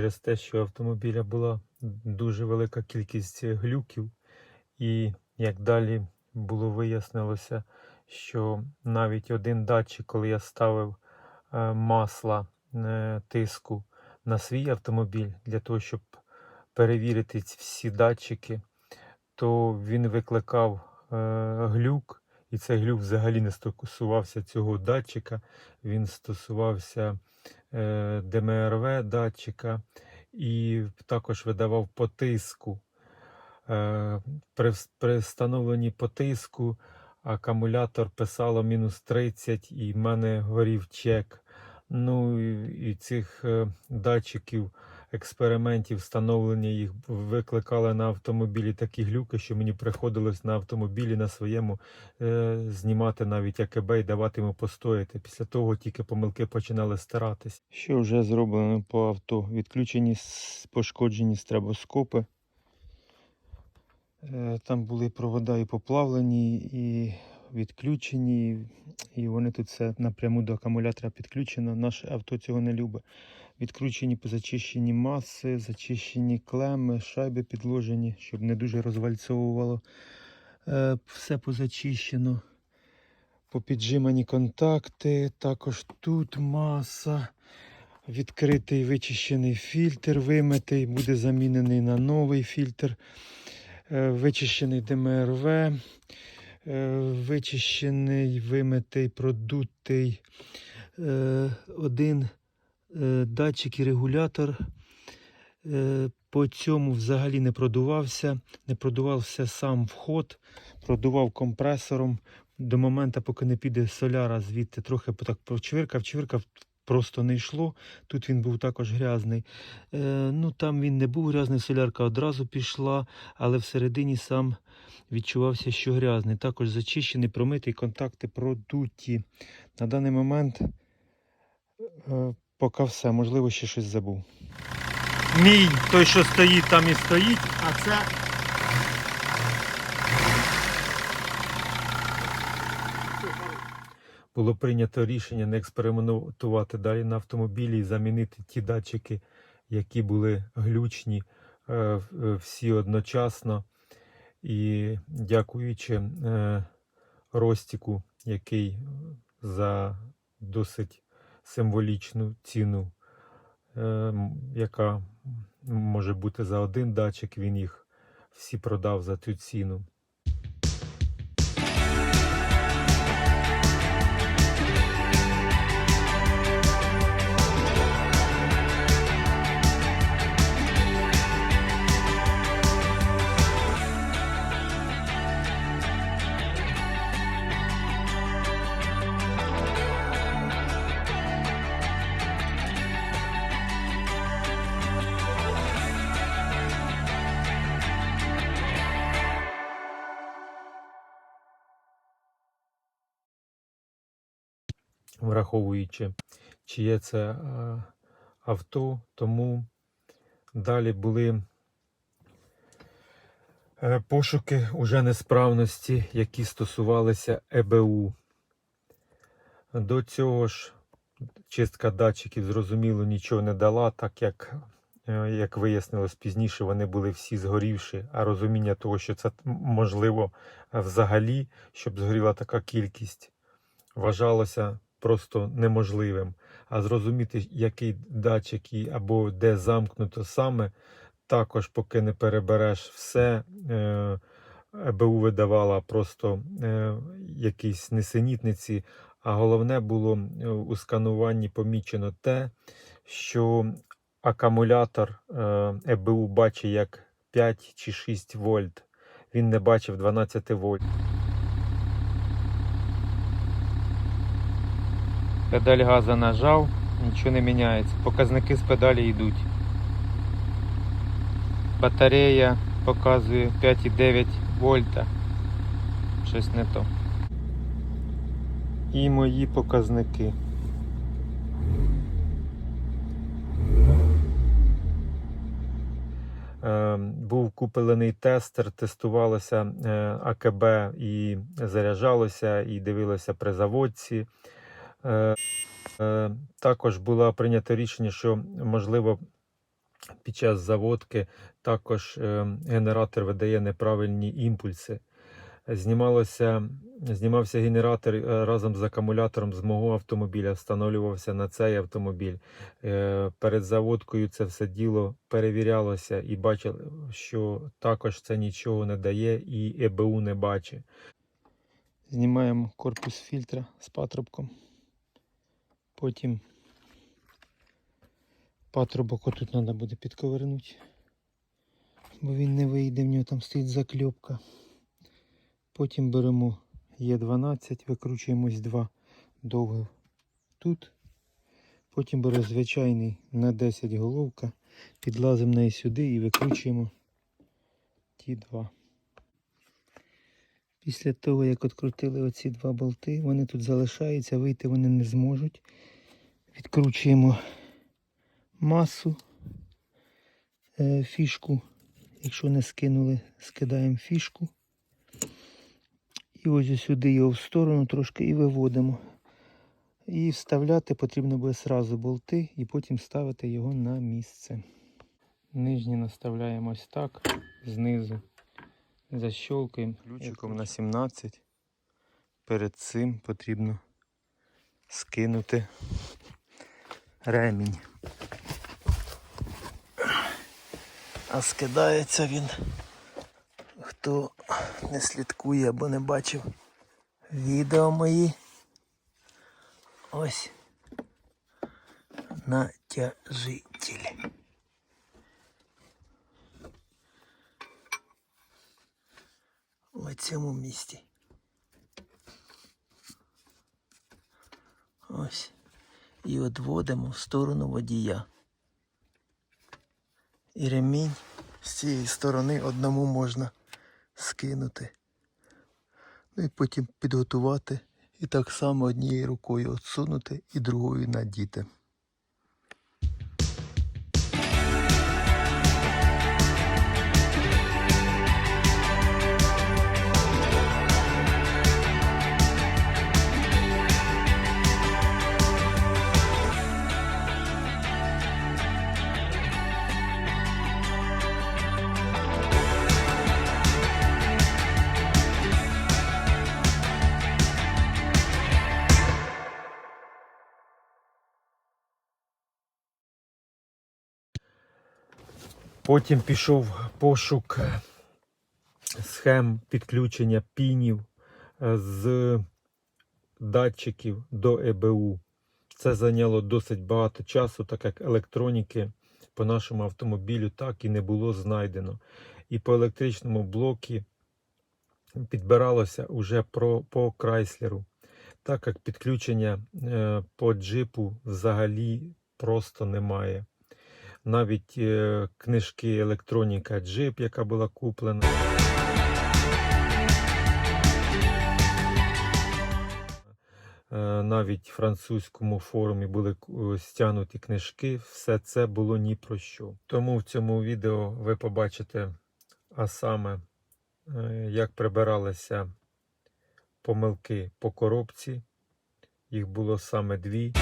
через те, що автомобіля була дуже велика кількість глюків, і як далі було вияснилося, що навіть один датчик, коли я ставив е, масла е, тиску на свій автомобіль для того, щоб перевірити всі датчики, то він викликав е, глюк, і цей глюк взагалі не стосувався цього датчика, він стосувався е, ДМРВ датчика і також видавав по тиску. Е, При, при встановленні по тиску акумулятор писало мінус 30 і в мене горів чек. Ну і, і цих е, датчиків експериментів встановлення їх викликали на автомобілі такі глюки, що мені приходилось на автомобілі на своєму е, знімати навіть АКБ і давати йому постояти. Після того тільки помилки починали старатись. Що вже зроблено по авто? Відключені пошкоджені стробоскопи. Е, Там були провода і поплавлені, і відключені, і вони тут все напряму до акумулятора підключено. Наше авто цього не любить. Відключені позачищені маси, зачищені клеми, шайби підложені, щоб не дуже розвальцовувало. Е, Все позачищено. Попіджимані контакти, також тут маса. Відкритий вичищений фільтр, вимитий, буде замінений на новий фільтр. Е, Вичищений ДМРВ, е, вичищений, вимитий, продутий один датчик і регулятор. Е, По цьому взагалі не продувався, не продувався сам вход, продував компресором. До моменту, поки не піде соляра, звідти трохи так почвиркав, чвиркав, просто не йшло. Тут він був також грязний. Е, ну там він не був грязний, солярка одразу пішла, але всередині сам відчувався, що грязний. Також зачищений, промитий, контакти продуті. На даний момент е, поки все, можливо, ще щось забув. Мій той, що стоїть, там і стоїть, а це. Було прийнято рішення не експериментувати далі на автомобілі і замінити ті датчики, які були глючні е, е, всі одночасно. І дякуючи е, Ростіку, який за досить символічну ціну, е, яка може бути за один датчик, він їх всі продав за цю ціну. Враховуючи, чиє це е, авто, тому далі були е, пошуки уже несправності, які стосувалися ЕБУ. До цього ж чистка датчиків, зрозуміло, нічого не дала, так як, е, як вияснилось пізніше, вони були всі згорівші, а розуміння того, що це можливо взагалі, щоб згоріла така кількість, вважалося просто неможливим. А зрозуміти, який датчик і або де замкнуто саме, також поки не перебереш все. е, ЕБУ видавала просто е, якісь несенітниці, а головне було е, у скануванні помічено те, що акумулятор ЕБУ бачить як 5 чи 6 вольт. Він не бачив 12 вольт. Педаль газа нажав, нічого не міняється. Показники з педалі йдуть. Батарея показує 5,9 вольта. Щось не то. І мої показники. Е, Був куплений тестер, тестувалося е, АКБ і заряджалося, і дивилося при заводці. Е, е, Також було прийнято рішення, що можливо під час заводки також е, генератор видає неправильні імпульси. Знімалося, знімався генератор разом з акумулятором з мого автомобіля, встановлювався на цей автомобіль. Перед заводкою це все діло перевірялося і бачили, що також це нічого не дає і ЕБУ не бачить. Знімаємо корпус фільтра з патрубком. Потім патрубок отут треба буде підковернути, бо він не вийде, в нього там стоїть закльопка. Потім беремо Е12, викручуємо ось два довго тут. Потім беремо звичайний на 10 головка, підлазимо неї сюди і викручуємо ті два. Після того, як відкрутили оці два болти, вони тут залишаються, вийти вони не зможуть. Відкручуємо масу, е, фішку. Якщо не скинули, скидаємо фішку. І ось сюди його в сторону трошки і виводимо. І вставляти потрібно буде сразу болти і потім ставити його на місце. Нижні наставляємо ось так, знизу. Защолкаємо ключиком на 17. Перед цим потрібно скинути ремінь. А скидається він, хто не слідкує або не бачив відео мої. Ось натяжитель. Цьому місці. Ось. І відводимо в сторону водія. І ремінь з цієї сторони одному можна скинути. Ну і потім підготувати і так само однією рукою відсунути і другою надіти. Потім пішов пошук схем підключення пінів е, з датчиків до ЕБУ. Це зайняло досить багато часу, так як електроніки по нашому автомобілю так і не було знайдено. І по електричному блокі підбиралося уже про, по Крайслеру, так як підключення е, по джипу взагалі просто немає навіть е, книжки електроніка Джип, яка була куплена. Е, Навіть в французькому форумі були е, стягнуті книжки, все це було ні про що. Тому в цьому відео ви побачите, а саме, як прибиралися помилки по коробці. Їх було саме дві.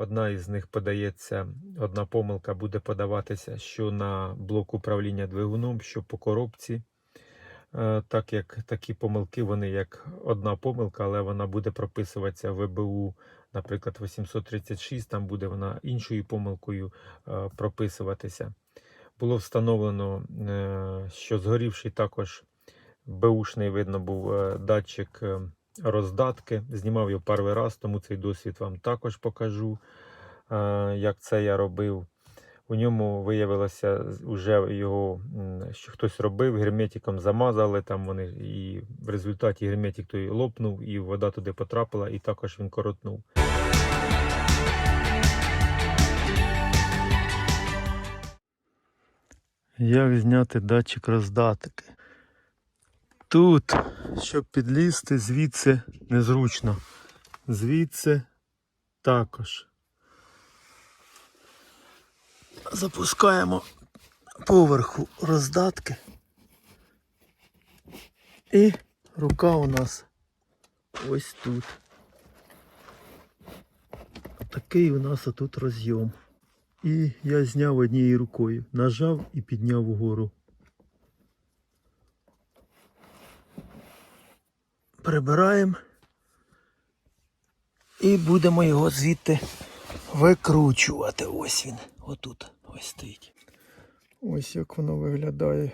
Одна із них подається, одна помилка буде подаватися, що на блок управління двигуном, що по коробці. Е, Так як такі помилки, вони як одна помилка, але вона буде прописуватися в ВБУ, наприклад, 836, там буде вона іншою помилкою е, прописуватися. Було встановлено, е, що згорівший також Бушний видно був датчик роздатки. Знімав його перший раз, тому цей досвід вам також покажу, е, як це я робив. У ньому виявилося вже його, що хтось робив, герметиком замазали там вони, і в результаті герметик той лопнув, і вода туди потрапила, і також він коротнув. Як зняти датчик роздатки? Тут, щоб підлізти, звідси незручно. Звідси також. Запускаємо поверху роздатки. І рука у нас ось тут. Такий у нас отут розйом. І я зняв однією рукою, нажав і підняв угору. Прибираємо і будемо його звідти викручувати. Ось він. Отут ось стоїть. Ось як воно виглядає.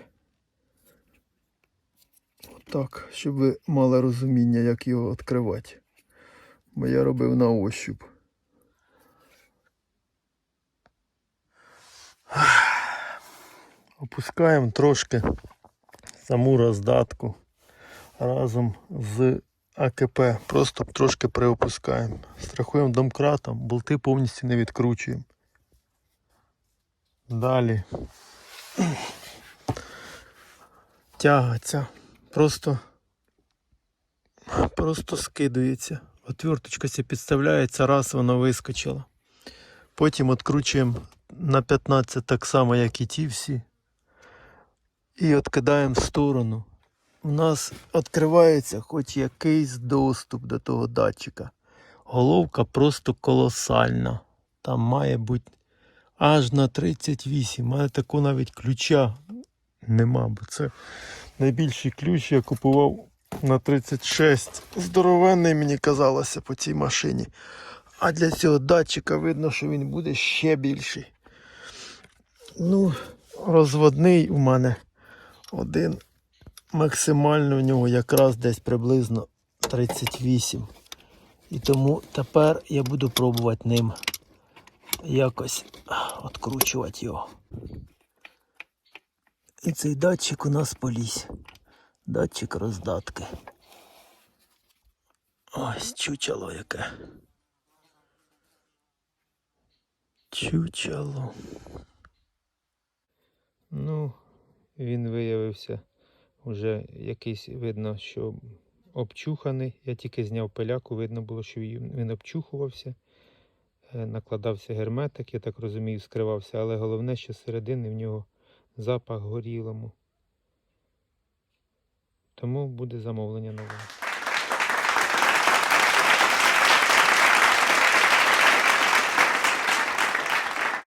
Отак, щоб ви мали розуміння, як його відкривати. Бо я робив на ощуп. Опускаємо трошки саму роздатку разом з АКП. Просто трошки приопускаємо. Страхуємо домкратом, болти повністю не відкручуємо. Далі. Тягаться. Просто, просто скидується. Отверточка підставляється, раз вона вискочила. Потім відкручуємо на 15 так само, як і ті всі. І відкидаємо в сторону. У нас відкривається хоч якийсь доступ до того датчика. Головка просто колосальна. Там має бути аж на 38. У мене такого навіть ключа нема, бо це найбільший ключ я купував на 36. Здоровенний мені казалося по цій машині. А для цього датчика видно, що він буде ще більший. Ну, розводний у мене один. Максимально в нього якраз десь приблизно 38. І тому тепер я буду пробувати ним якось відкручувати його. І цей датчик у нас поліз. Датчик роздатки. Ось чучело яке. Чучело. Ну, він виявився вже якийсь, видно, що обчуханий. Я тільки зняв пиляку, видно було, що він обчухувався. Е, Накладався герметик, я так розумію, скривався, але головне, що зсередини в нього запах горілому. Тому буде замовлення нове.